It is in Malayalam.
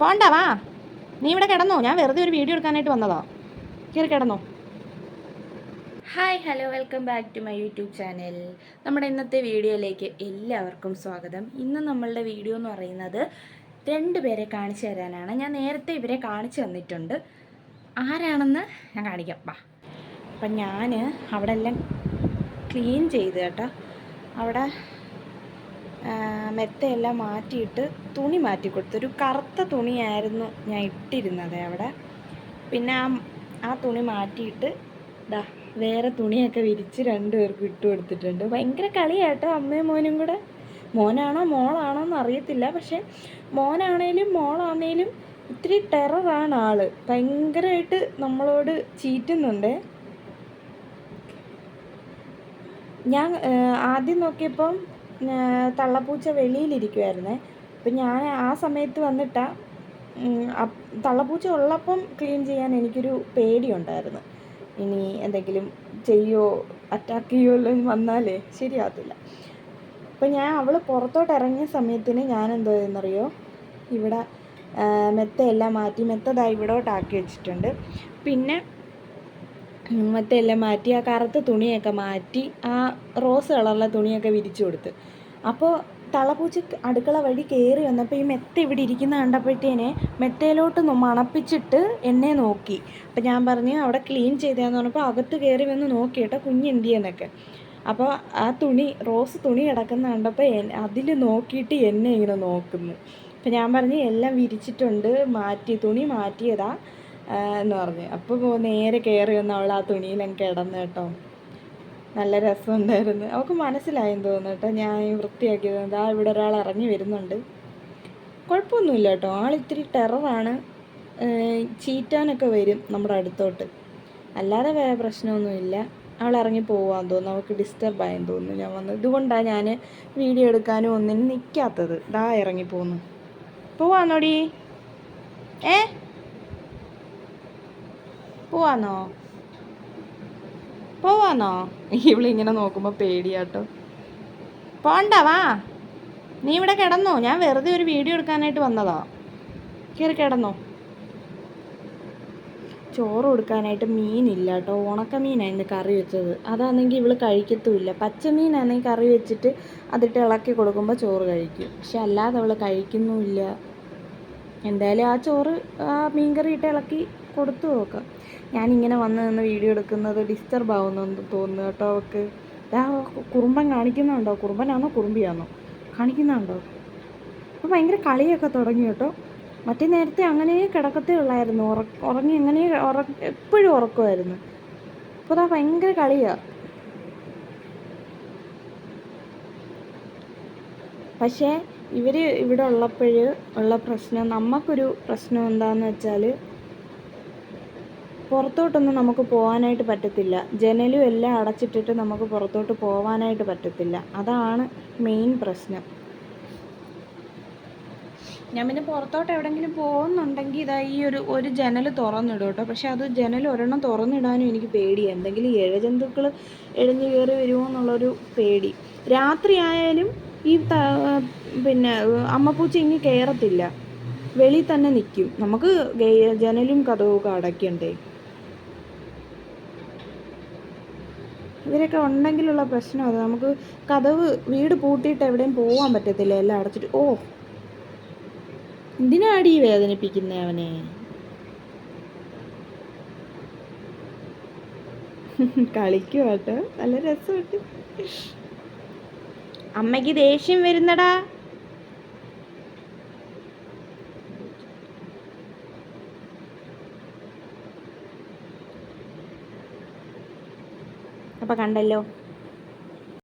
പോണ്ട വാ. നീ ഇവിടെ കിടന്നോ. ഞാൻ വെറുതെ ഒരു വീഡിയോ എടുക്കാനായിട്ട് വന്നതാ. കയറി കിടന്നോ. Hi hello. Welcome back to my YouTube channel. നമ്മുടെ ഇന്നത്തെ വീഡിയോയിലേക്ക് എല്ലാവർക്കും സ്വാഗതം. ഇന്ന് നമ്മളുടെ വീഡിയോ എന്ന് പറയുന്നത് രണ്ട് പേരെ കാണിച്ചു തരാനാണ്. ഞാൻ നേരത്തെ ഇവരെ കാണിച്ചു തന്നിട്ടുണ്ട്. ആരാണെന്ന് ഞാൻ കാണിക്കാം. വാ. അപ്പം ഞാൻ അവിടെ എല്ലാം ക്ലീൻ ചെയ്ത് കേട്ടോ. അവിടെ മെത്തയെല്ലാം മാറ്റിയിട്ട് തുണി മാറ്റി കൊടുത്തു. ഒരു കറുത്ത തുണിയായിരുന്നു ഞാൻ ഇട്ടിരുന്നത് അവിടെ. പിന്നെ ആ ആ തുണി മാറ്റിയിട്ട് ദാ വേറെ തുണിയൊക്കെ വിരിച്ച് രണ്ടുപേർക്കും ഇട്ട് കൊടുത്തിട്ടുണ്ട്. ഭയങ്കര കളിയാട്ടോ അമ്മയും മോനും കൂടെ. മോനാണോ മോളാണോ എന്ന് അറിയത്തില്ല. പക്ഷെ മോനാണേലും മോളാണേലും ഇത്തിരി ടെററാണ് ആൾ. ഭയങ്കരമായിട്ട് നമ്മളോട് ചീറ്റുന്നുണ്ട്. ഞാൻ ആദ്യം നോക്കിയപ്പം തള്ളപ്പൂച്ച വെളിയിലിരിക്കുമായിരുന്നേ അപ്പം ഞാൻ ആ സമയത്ത് വന്നിട്ടാ തള്ളപ്പൂച്ച ഉള്ളപ്പം ക്ലീൻ ചെയ്യാൻ എനിക്കൊരു പേടിയുണ്ടായിരുന്നു. ഇനി എന്തെങ്കിലും ചെയ്യോ അറ്റാക്ക് ചെയ്യോ എല്ലാം വന്നാലേ ശരിയാകത്തില്ല അപ്പം ഞാൻ അവൾ പുറത്തോട്ട് ഇറങ്ങിയ സമയത്തിന് ഞാൻ എന്തോ എന്നറിയോ ഇവിടെ മെത്തയെല്ലാം മാറ്റി മെത്തതായി ഇവിടോട്ടാക്കി വെച്ചിട്ടുണ്ട്. പിന്നെ മെത്തയെല്ലാം മാറ്റി ആ കറുത്ത തുണിയൊക്കെ മാറ്റി ആ റോസ് കളറിലെ തുണിയൊക്കെ വിരിച്ചു കൊടുത്ത്. അപ്പോൾ തളപൂച്ച അടുക്കള വഴി കയറി വന്നപ്പോൾ ഈ മെത്ത ഇവിടെ ഇരിക്കുന്ന കണ്ടപ്പോഴത്തേനെ മെത്തയിലോട്ട് മണപ്പിച്ചിട്ട് എന്നെ നോക്കി. അപ്പം ഞാൻ പറഞ്ഞു അവിടെ ക്ലീൻ ചെയ്തതെന്ന് പറഞ്ഞപ്പോൾ അകത്ത് കയറി വന്ന് നോക്കിയിട്ട് കുഞ്ഞെന്തിയെന്നൊക്കെ അപ്പോൾ ആ തുണി റോസ് തുണി കിടക്കുന്ന കണ്ടപ്പോൾ അതിൽ നോക്കിയിട്ട് എന്നെ ഇങ്ങനെ നോക്കുന്നു. അപ്പം ഞാൻ പറഞ്ഞു എല്ലാം വിരിച്ചിട്ടുണ്ട് മാറ്റി തുണി മാറ്റിയതാ. ആ, എന്ന് പറഞ്ഞു. അപ്പോൾ നേരെ കയറി വന്ന് അവൾ ആ തുണിയിലും കിടന്നു കേട്ടോ. നല്ല രസമുണ്ടായിരുന്നു. അവൾക്ക് മനസ്സിലായെന്ന് തോന്നുന്നു കേട്ടോ. ഞാൻ വൃത്തിയാക്കിയത് ആ ഇവിടെ ഒരാൾ ഇറങ്ങി വരുന്നുണ്ട്. കുഴപ്പമൊന്നുമില്ല കേട്ടോ. ആൾ ഇത്തിരി ടെററാണ്. ചീറ്റാനൊക്കെ വരും നമ്മുടെ അടുത്തോട്ട്. അല്ലാതെ വേറെ പ്രശ്നമൊന്നുമില്ല. അവൾ ഇറങ്ങി പോകാൻ തോന്നുന്നു. അവൾക്ക് ഡിസ്റ്റർബ് ആയെന്ന് തോന്നുന്നു. ഞാൻ വന്നത് ഇതുകൊണ്ടാണ് ഞാൻ വീഡിയോ എടുക്കാനും ഒന്നിനും നിൽക്കാത്തത് ദാ ഇറങ്ങി പോന്നു പോവാന്നോടി. ഏ? പോവാന്നോ പോവാന്നോ ഇവളിങ്ങനെ നോക്കുമ്പോൾ പേടിയാട്ടോ. പോണ്ട വാ. നീ ഇവിടെ കിടന്നോ. ഞാൻ വെറുതെ ഒരു വീഡിയോ എടുക്കാനായിട്ട് വന്നതാ. കയറി കിടന്നോ. ചോറ് കൊടുക്കാനായിട്ട് മീനില്ല കേട്ടോ ഉണക്ക മീനായിരുന്നു കറി വെച്ചത്. അതാണെങ്കിൽ ഇവൾ കഴിക്കത്തുമില്ല. പച്ചമീനാണെങ്കിൽ കറി വെച്ചിട്ട് അതിട്ട് ഇളക്കി കൊടുക്കുമ്പോൾ ചോറ് കഴിക്കും. പക്ഷെ അല്ലാതെ അവൾ കഴിക്കുന്നുമില്ല. എന്തായാലും ആ ചോറ് ആ മീൻകറി ഇട്ട് ഇളക്കി കൊടുത്തു നോക്കാം. ഞാനിങ്ങനെ വന്ന് നിന്ന് വീഡിയോ എടുക്കുന്നത് ഡിസ്റ്റർബ് ആവുന്നെന്ന് തോന്നുന്നു കേട്ടോ അവൾക്ക് ആ കുറുമ്പൻ കാണിക്കുന്നുണ്ടോ? കുറുമ്പനാണോ കുറുമ്പിയാണോ കാണിക്കുന്നുണ്ടോ? അപ്പോൾ ഭയങ്കര കളിയൊക്കെ തുടങ്ങി കേട്ടോ. മറ്റേ നേരത്തെ അങ്ങനെ കിടക്കത്തേ ഉള്ളായിരുന്നു. ഉറ ഉറങ്ങി അങ്ങനെ ഉറ എപ്പോഴും ഉറക്കുമായിരുന്നു. ഇപ്പോൾ അതാ ഭയങ്കര കളിയാണ് പക്ഷേ ഇവർ ഇവിടെ ഉള്ളപ്പോൾ ഉള്ള പ്രശ്നം നമുക്കൊരു പ്രശ്നം എന്താണെന്ന് വെച്ചാൽ പുറത്തോട്ടൊന്നും നമുക്ക് പോകാനായിട്ട് പറ്റത്തില്ല. ജനലും എല്ലാം അടച്ചിട്ടിട്ട് നമുക്ക് പുറത്തോട്ട് പോകാനായിട്ട് പറ്റത്തില്ല. അതാണ് മെയിൻ പ്രശ്നം. ഞാൻ പിന്നെ പുറത്തോട്ട് എവിടെയെങ്കിലും പോകുന്നുണ്ടെങ്കിൽ ഇതാ ഈ ഒരു ഒരു ജനൽ തുറന്നിടും കേട്ടോ. പക്ഷെ അത് ജനൽ ഒരെണ്ണം തുറന്നിടാനും എനിക്ക് പേടിയാണ് എന്തെങ്കിലും ഇഴജന്തുക്കൾ എഴുന്നു കയറി വരുമോ എന്നുള്ളൊരു പേടി. രാത്രി ആയാലും ഈ പിന്നെ അമ്മപ്പൂച്ച ഇനി കയറത്തില്ല വെളിയിൽ തന്നെ നിൽക്കും നമുക്ക് ജനലും കഥവും അടയ്ക്കണ്ടേ? ഇവരൊക്കെ ഉണ്ടെങ്കിലുള്ള പ്രശ്നം അത്. നമുക്ക് കഥവ് വീട് പൂട്ടിയിട്ട് എവിടെയും പോകാൻ പറ്റത്തില്ല. എല്ലാം അടച്ചിട്ട്. ഓ എന്തിനാടി വേദനിപ്പിക്കുന്നേ അവനെ? കളിക്കുവാട്ടോ. നല്ല രസമുണ്ട്. അമ്മയ്ക്ക് ദേഷ്യം വരുന്നടാ. അപ്പോൾ കണ്ടല്ലോ.